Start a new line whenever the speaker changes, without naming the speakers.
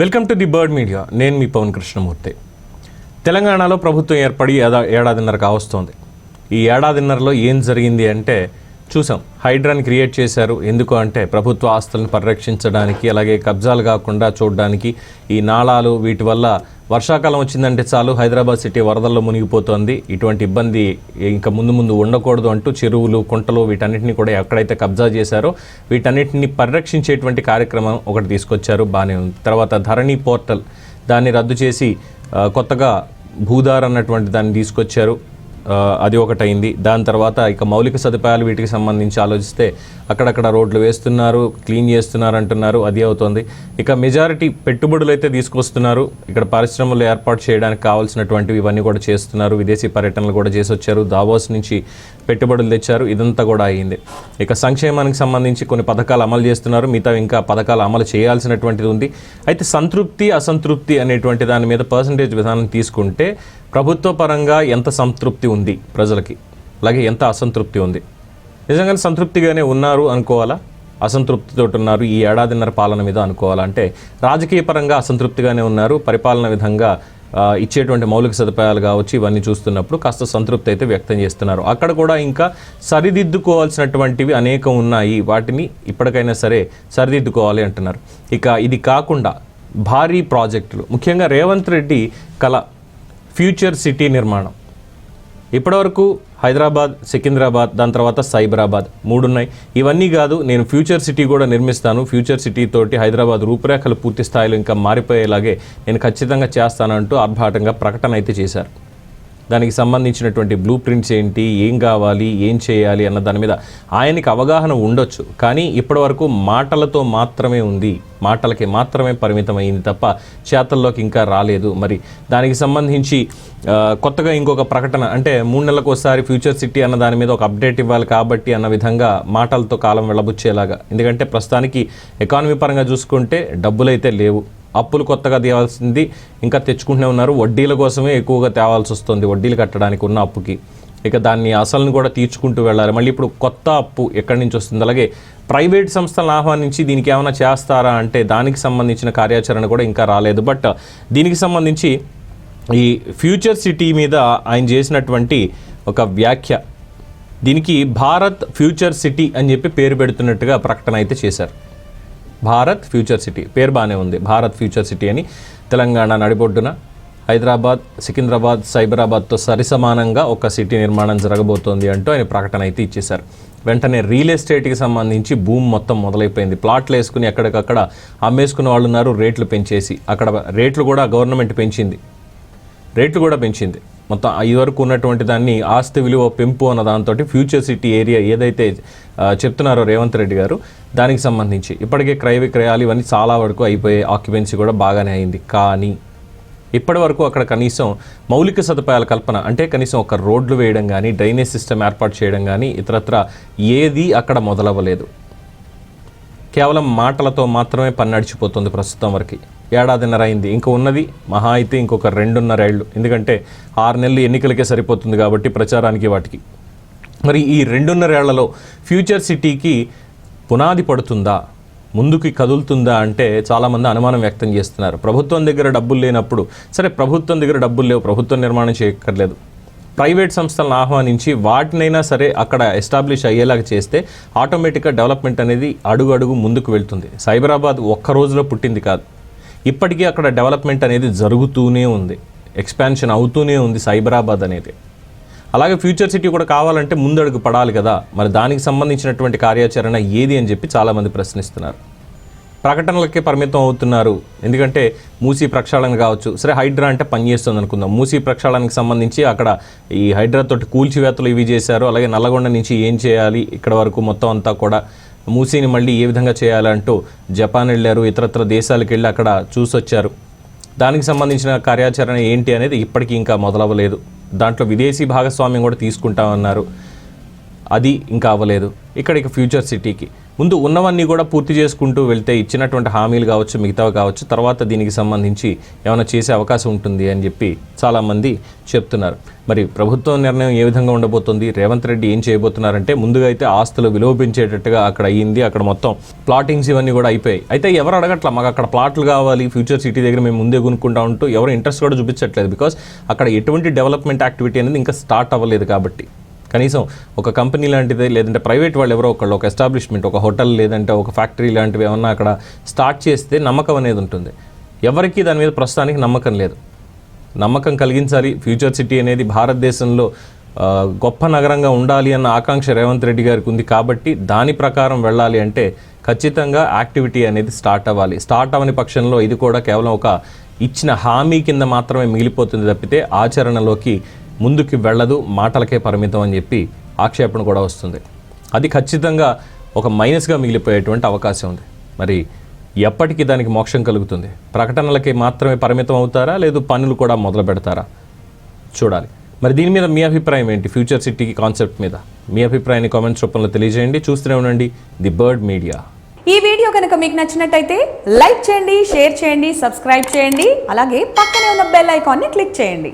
Welcome to the Bird Media నేను మీ పవన్ కృష్ణమూర్తి. తెలంగాణలో ప్రభుత్వం ఏర్పడి ఏడాదిన్నర కావస్తోంది. ఈ ఏడాదిన్నరలో ఏం జరిగింది అంటే చూసాం. హైడ్రాని క్రియేట్ చేశారు. ఎందుకు అంటే ప్రభుత్వ ఆస్తులను పరిరక్షించడానికి అలాగే కబ్జాలు కాకుండా చూడడానికి ఈ నాళాలు వీటి వల్ల వర్షాకాలం వచ్చిందంటే చాలు. హైదరాబాద్ సిటీ వరదల్లో మునిగిపోతోంది. ఇటువంటి ఇబ్బంది ఇంకా ముందు ముందు ఉండకూడదు అంటూ చెరువులు కుంటలు వీటన్నిటిని కూడా ఎక్కడైతే కబ్జా చేశారో వీటన్నిటిని పరిరక్షించేటువంటి కార్యక్రమం ఒకటి తీసుకొచ్చారు. బాగానే ఉంది. తర్వాత ధరణి పోర్టల్ దాన్ని రద్దు చేసి కొత్తగా భూదార్ అన్నటువంటి దాన్ని తీసుకొచ్చారు. అది ఒకటైంది. దాని తర్వాత ఇక మౌలిక సదుపాయాలు వీటికి సంబంధించి ఆలోచిస్తే అక్కడక్కడ రోడ్లు వేస్తున్నారు క్లీన్ చేస్తున్నారు అంటున్నారు అది అవుతుంది. ఇక మెజారిటీ పెట్టుబడులు అయితే తీసుకొస్తున్నారు. ఇక్కడ పరిశ్రమలు ఏర్పాటు చేయడానికి కావాల్సినటువంటివి ఇవన్నీ కూడా చేస్తున్నారు. విదేశీ పర్యటనలు కూడా చేసి వచ్చారు దావోస్ నుంచి పెట్టుబడులు తెచ్చారు. ఇదంతా కూడా అయ్యింది ఇక సంక్షేమానికి సంబంధించి కొన్ని పథకాలు అమలు చేస్తున్నారు. మిగతా ఇంకా పథకాలు అమలు చేయాల్సినటువంటిది ఉంది. అయితే సంతృప్తి అసంతృప్తి అనేటువంటి దాని మీద పర్సంటేజ్ విధానం తీసుకుంటే ప్రభుత్వ పరంగా ఎంత సంతృప్తి ఉంది ప్రజలకి? అలాగే ఎంత అసంతృప్తి ఉంది? నిజంగానే సంతృప్తిగానే ఉన్నారు అనుకోవాలా? అసంతృప్తితో ఉన్నారు ఈ ఏడాదిన్నర పాలన మీద అనుకోవాలా? అంటే రాజకీయ పరంగా అసంతృప్తిగానే ఉన్నారు పరిపాలన విధంగా ఇచ్చేటువంటి మౌలిక సదుపాయాలు కావచ్చు ఇవన్నీ చూస్తున్నప్పుడు కాస్త సంతృప్తి అయితే వ్యక్తం చేస్తున్నారు. అక్కడ కూడా ఇంకా సరిదిద్దుకోవాల్సినటువంటివి అనేకం ఉన్నాయి. వాటిని ఇప్పటికైనా సరే సరిదిద్దుకోవాలి అంటున్నారు. ఇక ఇది కాకుండా భారీ ప్రాజెక్టులు. ముఖ్యంగా రేవంత్ రెడ్డి కళ ఫ్యూచర్ సిటీ నిర్మాణం. ఇప్పటివరకు హైదరాబాద్ సికింద్రాబాద్ దాని తర్వాత సైబరాబాద్ మూడు ఉన్నాయి ఇవన్నీ కాదు నేను ఫ్యూచర్ సిటీ కూడా నిర్మిస్తాను. ఫ్యూచర్ సిటీ తోటి హైదరాబాద్ రూపురేఖలు పూర్తి స్థాయిలో ఇంకా మారిపోయేలాగే నేను ఖచ్చితంగా చేస్తానంటూ ఆర్భాటంగా ప్రకటన అయితే చేశారు. దానికి సంబంధించినటువంటి బ్లూ ప్రింట్స్ ఏంటి ఏం కావాలి ఏం చేయాలి అన్న దాని మీద ఆయనకి అవగాహన ఉండొచ్చు. కానీ ఇప్పటివరకు మాటలతో మాత్రమే ఉంది. మాటలకి మాత్రమే పరిమితమైంది తప్ప చేతల్లోకి ఇంకా రాలేదు. మరి దానికి సంబంధించి కొత్తగా ఇంకొక ప్రకటన అంటే మూడు నెలలకు ఒకసారి ఫ్యూచర్ సిటీ అన్న దాని మీద ఒక అప్డేట్ ఇవ్వాలి కాబట్టి అన్న విధంగా మాటలతో కాలం వెళ్ళబుచ్చేలాగా. ఎందుకంటే ప్రస్తుతానికి ఎకానమీ పరంగా చూసుకుంటే డబ్బులైతే లేవు. అప్పులు కొత్తగా తేవాల్సింది. ఇంకా తెచ్చుకుంటూనే ఉన్నారు. వడ్డీల కోసమే ఎక్కువగా తేవాల్సి వస్తుంది వడ్డీలు కట్టడానికి ఉన్న అప్పుకి. ఇక దాన్ని అసలును కూడా తీర్చుకుంటూ వెళ్ళాలి. మళ్ళీ ఇప్పుడు కొత్త అప్పు ఎక్కడి నుంచి వస్తుంది? అలాగే ప్రైవేట్ సంస్థలను ఆహ్వానించి దీనికి ఏమైనా చేస్తారా అంటే దానికి సంబంధించిన కార్యాచరణ కూడా ఇంకా రాలేదు. బట్ దీనికి సంబంధించి ఈ ఫ్యూచర్ సిటీ మీద ఆయన చేసినటువంటి ఒక వ్యాఖ్య. దీనికి భారత్ ఫ్యూచర్ సిటీ అని చెప్పి పేరు పెడుతున్నట్టుగా ప్రకటన అయితే చేశారు. Bharat future city. పేరు బాగానే ఉంది. భారత్ ఫ్యూచర్ సిటీ అని తెలంగాణ నడిబొడ్డున. హైదరాబాద్ సికింద్రాబాద్ సైబరాబాద్తో సరిసమానంగా ఒక సిటీ నిర్మాణం జరగబోతోంది అంటూ ఆయన ప్రకటన అయితే ఇచ్చేశారు. వెంటనే రియల్ ఎస్టేట్కి సంబంధించి భూమి మొత్తం మొదలైపోయింది. ప్లాట్లు వేసుకుని ఎక్కడికక్కడ అమ్మేసుకున్న వాళ్ళు ఉన్నారు. రేట్లు పెంచేసి. అక్కడ రేట్లు కూడా గవర్నమెంట్ పెంచింది. రేట్లు కూడా పెంచింది. మొత్తం ఇది వరకు ఉన్నటువంటి దాన్ని ఆస్తి విలువ పెంపు అన్న దాంతో ఫ్యూచర్ సిటీ ఏరియా ఏదైతే చెప్తున్నారో రేవంత్ రెడ్డి గారు దానికి సంబంధించి. ఇప్పటికే క్రయ విక్రయాలు ఇవన్నీ చాలా వరకు అయిపోయే ఆక్యుపెన్సీ కూడా బాగానే అయింది. కానీ ఇప్పటి వరకు అక్కడ కనీసం మౌలిక సదుపాయాల కల్పన అంటే కనీసం ఒక రోడ్లు వేయడం కానీ డ్రైనేజ్ సిస్టమ్ ఏర్పాటు చేయడం కానీ ఇతరత్ర ఏది అక్కడ మొదలవ్వలేదు. కేవలం మాటలతో మాత్రమే పని నడిచిపోతుంది ప్రస్తుతం వరకు. ఏడాదిన్నర అయింది. ఇంకా ఉన్నది మహా అయితే ఇంకొక రెండున్నర ఏళ్ళు. ఎందుకంటే ఆరు నెలలు ఎన్నికలకే సరిపోతుంది కాబట్టి ప్రచారానికి వాటికి. మరి ఈ రెండున్నర ఏళ్ళలో ఫ్యూచర్ సిటీకి పునాది పడుతుందా? ముందుకి కదులుతుందా అంటే చాలామంది అనుమానం వ్యక్తం చేస్తున్నారు. ప్రభుత్వం దగ్గర డబ్బులు లేనప్పుడు సరే ప్రభుత్వం దగ్గర డబ్బులు లేవు ప్రభుత్వం నిర్మాణం చేయక్కర్లేదు. ప్రైవేట్ సంస్థలను ఆహ్వానించి వాటినైనా సరే అక్కడ ఎస్టాబ్లిష్ అయ్యేలాగా చేస్తే ఆటోమేటిక్గా డెవలప్మెంట్ అనేది అడుగు అడుగు ముందుకు వెళ్తుంది. సైబరాబాద్ ఒక్క రోజులో పుట్టింది కాదు. ఇప్పటికీ అక్కడ డెవలప్మెంట్ అనేది జరుగుతూనే ఉంది. ఎక్స్పాన్షన్ అవుతూనే ఉంది సైబరాబాద్ అనేది. అలాగే ఫ్యూచర్ సిటీ కూడా కావాలంటే ముందడుగు పడాలి కదా. మరి దానికి సంబంధించినటువంటి కార్యాచరణ ఏది అని చెప్పి చాలామంది ప్రశ్నిస్తున్నారు. ప్రకటనలకే పరిమితం అవుతున్నారు. ఎందుకంటే మూసీ ప్రక్షాళన కావచ్చు. సరే హైడ్రా అంటే పనిచేస్తుంది అనుకుందాం. మూసీ ప్రక్షాళనకి సంబంధించి అక్కడ ఈ హైడ్రా తోటి కూల్చివేతలు ఇవి చేశారు. అలాగే నల్లగొండ నుంచి ఏం చేయాలి? ఇక్కడ వరకు మొత్తం అంతా కూడా మూసీని మళ్ళీ ఏ విధంగా చేయాలంటూ జపాన్ వెళ్ళారు ఇతరత్ర దేశాలకు వెళ్ళి అక్కడ చూసొచ్చారు. దానికి సంబంధించిన కార్యాచరణ ఏంటి అనేది ఇప్పటికీ ఇంకా మొదలవ్వలేదు. దాంట్లో విదేశీ భాగస్వామ్యం కూడా తీసుకుంటామన్నారు. అది ఇంకా అవ్వలేదు. ఇక్కడికి ఫ్యూచర్ సిటీకి. ముందు ఉన్నవన్నీ కూడా పూర్తి చేసుకుంటూ వెళ్తే ఇచ్చినటువంటి హామీలు కావచ్చు మిగతావి కావచ్చు తర్వాత దీనికి సంబంధించి ఏమైనా చేసే అవకాశం ఉంటుంది అని చెప్పి చాలామంది చెప్తున్నారు. మరి ప్రభుత్వం నిర్ణయం ఏ విధంగా ఉండబోతుంది? రేవంత్ రెడ్డి ఏం చేయబోతున్నారంటే ముందుగా అయితే ఆస్తులు విలువ పెంచేటట్టుగా అక్కడ అయ్యింది అక్కడ మొత్తం ప్లాటింగ్స్ ఇవన్నీ కూడా అయిపోయాయి. అయితే ఎవరు అడగట్లా? మాకు అక్కడ ప్లాట్లు కావాలి ఫ్యూచర్ సిటీ దగ్గర మేము ముందే కొనుక్కుంటా ఉంటూ ఎవరు ఇంట్రెస్ట్ కూడా చూపించట్లేదు. బికాస్ అక్కడ ఎటువంటి డెవలప్మెంట్ యాక్టివిటీ అనేది ఇంకా స్టార్ట్ అవ్వలేదు కాబట్టి. కనీసం ఒక కంపెనీ లాంటిది లేదంటే ప్రైవేట్ వాళ్ళు ఎవరో ఒకళ్ళు ఒక ఎస్టాబ్లిష్మెంట్ ఒక హోటల్ లేదంటే ఒక ఫ్యాక్టరీ లాంటివి ఏమన్నా అక్కడ స్టార్ట్ చేస్తే నమ్మకం అనేది ఉంటుంది. ఎవరికీ దాని మీద ప్రస్తుతానికి నమ్మకం లేదు. నమ్మకం కలిగించాలి. ఫ్యూచర్ సిటీ అనేది భారతదేశంలో గొప్ప నగరంగా ఉండాలి అన్న ఆకాంక్ష రేవంత్ రెడ్డి గారికి ఉంది కాబట్టి దాని ప్రకారం వెళ్ళాలి అంటే ఖచ్చితంగా యాక్టివిటీ అనేది స్టార్ట్ అవ్వాలి. స్టార్ట్ అవ్వని పక్షంలో ఇది కూడా కేవలం ఒక ఇచ్చిన హామీ కింద మాత్రమే మిగిలిపోతుంది తప్పితే ఆచరణలోకి ముందుకు వెళ్ళదు మాటలకే పరిమితం అని చెప్పి ఆక్షేపణ కూడా వస్తుంది. అది ఖచ్చితంగా ఒక మైనస్గా మిగిలిపోయేటువంటి అవకాశం ఉంది. మరి ఎప్పటికీ దానికి మోక్షం కలుగుతుంది. ప్రకటనలకి మాత్రమే పరిమితం అవుతారా లేదు పనులు కూడా మొదలు పెడతారా? చూడాలి. మరి దీని మీద మీ అభిప్రాయం ఏంటి? ఫ్యూచర్ సిటీ కాన్సెప్ట్ మీద. మీ అభిప్రాయాన్ని కామెంట్స్ రూపంలో తెలియజేయండి. చూస్తూనే ఉండండి ది బర్డ్ మీడియా
ఈ వీడియో కనుక మీకు నచ్చినట్టయితే లైక్ చేయండి షేర్ చేయండి సబ్స్క్రైబ్ చేయండి. అలాగే పక్కనే ఉన్న బెల్ ఐకాన్ని క్లిక్ చేయండి.